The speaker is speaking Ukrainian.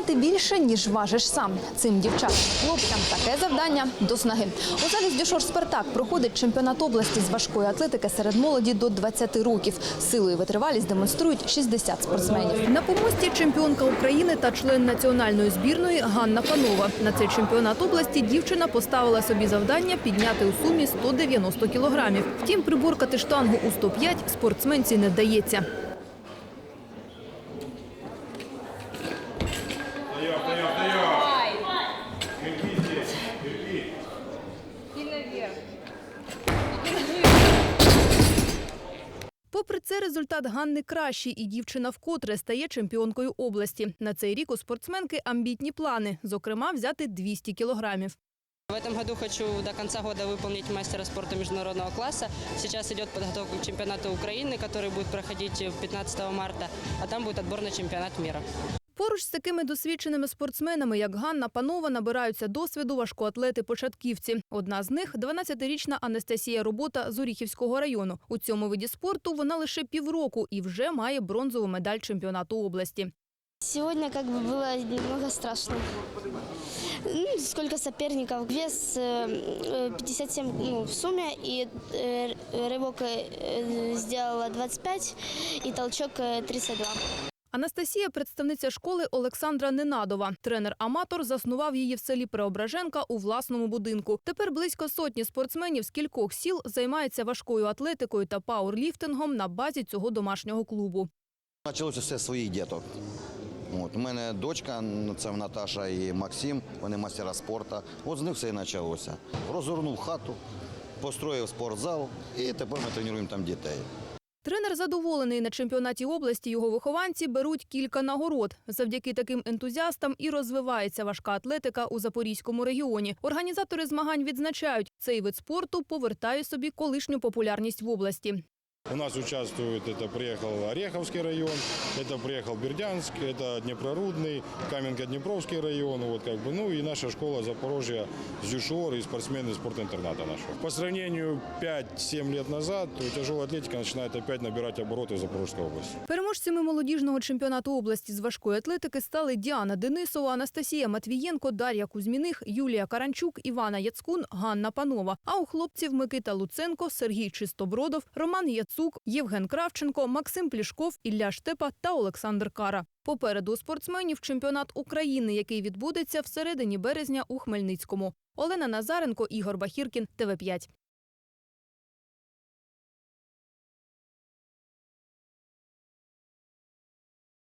підняти більше, ніж важиш сам. Цим дівчатам хлопцям таке завдання до снаги. У залі Дюшор Спартак проходить чемпіонат області з важкої атлетики серед молоді до 20 років. Силу і витривалість демонструють 60 спортсменів. На помості чемпіонка України та член національної збірної Ганна Панова. На цей чемпіонат області дівчина поставила собі завдання підняти у сумі 190 кілограмів. Втім, приборкати штангу у 105 спортсменці не вдається. Попри це, результат Ганни кращий, і дівчина вкотре стає чемпіонкою області. На цей рік у спортсменки амбітні плани, зокрема, взяти 200 кілограмів. В этом году хочу до конца года выполнить мастера спорта международного класса. Сейчас идет подготовка к чемпионату Украины, который будет проходить 15 марта, а там будет отбор на чемпионат мира. Поруч з такими досвідченими спортсменами, як Ганна Панова, набираються досвіду важкоатлети-початківці. Одна з них – 12-річна Анастасія Робота з Оріхівського району. У цьому виді спорту вона лише півроку і вже має бронзову медаль чемпіонату області. Сегодня как бы было немного страшно. Ну, Сколько соперников. Вес э, э, 57 ну, в сумме, и э, рывок э, сделала 25, и толчок э, 32. Анастасія – представниця школи Олександра Ненадова. Тренер-аматор заснував її в селі Преображенка у власному будинку. Тепер близько сотні спортсменів з кількох сіл займаються важкою атлетикою та пауерліфтингом на базі цього домашнього клубу. Почалося все своїх діток. От, у мене дочка, ну, це Наташа і Максим, вони мастера спорту. От з них все і почалося. Розгорнув хату, построїв спортзал і тепер ми тренуємо там дітей. Тренер задоволений на чемпіонаті області. Його вихованці беруть кілька нагород. Завдяки таким ентузіастам і розвивається важка атлетика у Запорізькому регіоні. Організатори змагань відзначають, цей вид спорту повертає собі колишню популярність в області. У нас участвует, это приехал Ореховский район, это приехал Бердянск, это Днепрорудный, Каменка-Днепровский район, вот как бы, ну и наша школа Запорожья, Зюшор и спортсмены спортинтерната нашего. По сравнению 5-7 лет назад, то тяжелая атлетика начинает опять набирать обороты в Запорожской области. Переможцями молодіжного чемпіонату області з важкої атлетики стали Діана Денисова, Анастасія Матвієнко, Дар'я Кузьміних, Юлія Каранчук, Івана Яцкун, Ганна Панова. А у хлопців Микита Луценко, Сергій Чистобродов, Роман Яцук, Євген Кравченко, Максим Плішков, Ілля Штепа та Олександр Кара. Попереду спортсменів чемпіонат України, який відбудеться в середині березня у Хмельницькому. Олена Назаренко, Ігор Бахіркін, ТВ5.